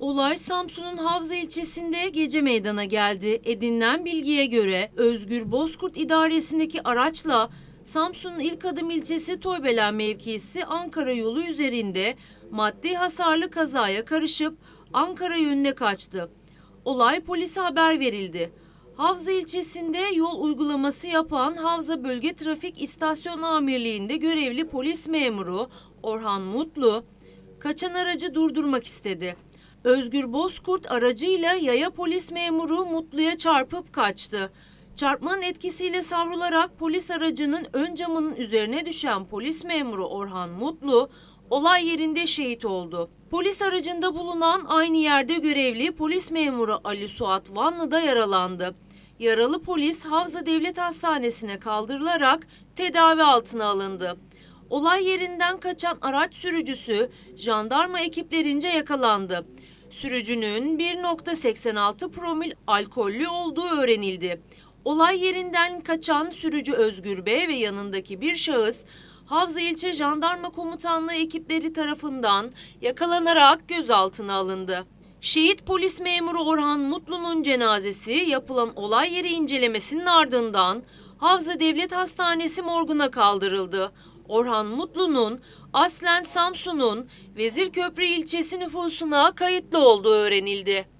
Olay Samsun'un Havza ilçesinde gece meydana geldi. Edinilen bilgiye göre Özgür Bozkurt idaresindeki araçla Samsun'un ilk adım ilçesi Toybelen mevkisi Ankara yolu üzerinde maddi hasarlı kazaya karışıp Ankara yönüne kaçtı. Olay polise haber verildi. Havza ilçesinde yol uygulaması yapan Havza Bölge Trafik İstasyon Amirliği'nde görevli polis memuru Orhan Mutlu kaçan aracı durdurmak istedi. Özgür Bozkurt aracıyla yaya polis memuru Mutlu'ya çarpıp kaçtı. Çarpmanın etkisiyle savrularak polis aracının ön camının üzerine düşen polis memuru Orhan Mutlu olay yerinde şehit oldu. Polis aracında bulunan aynı yerde görevli polis memuru Ali Suat Vanlı da yaralandı. Yaralı polis Havza Devlet Hastanesi'ne kaldırılarak tedavi altına alındı. Olay yerinden kaçan araç sürücüsü jandarma ekiplerince yakalandı. Sürücünün 1.86 promil alkollü olduğu öğrenildi. Olay yerinden kaçan sürücü Özgür Bey ve yanındaki bir şahıs Havza İlçe Jandarma Komutanlığı ekipleri tarafından yakalanarak gözaltına alındı. Şehit polis memuru Orhan Mutlu'nun cenazesi yapılan olay yeri incelemesinin ardından Havza Devlet Hastanesi morguna kaldırıldı. Orhan Mutlu'nun aslen Samsun'un Vezirköprü ilçesi nüfusuna kayıtlı olduğu öğrenildi.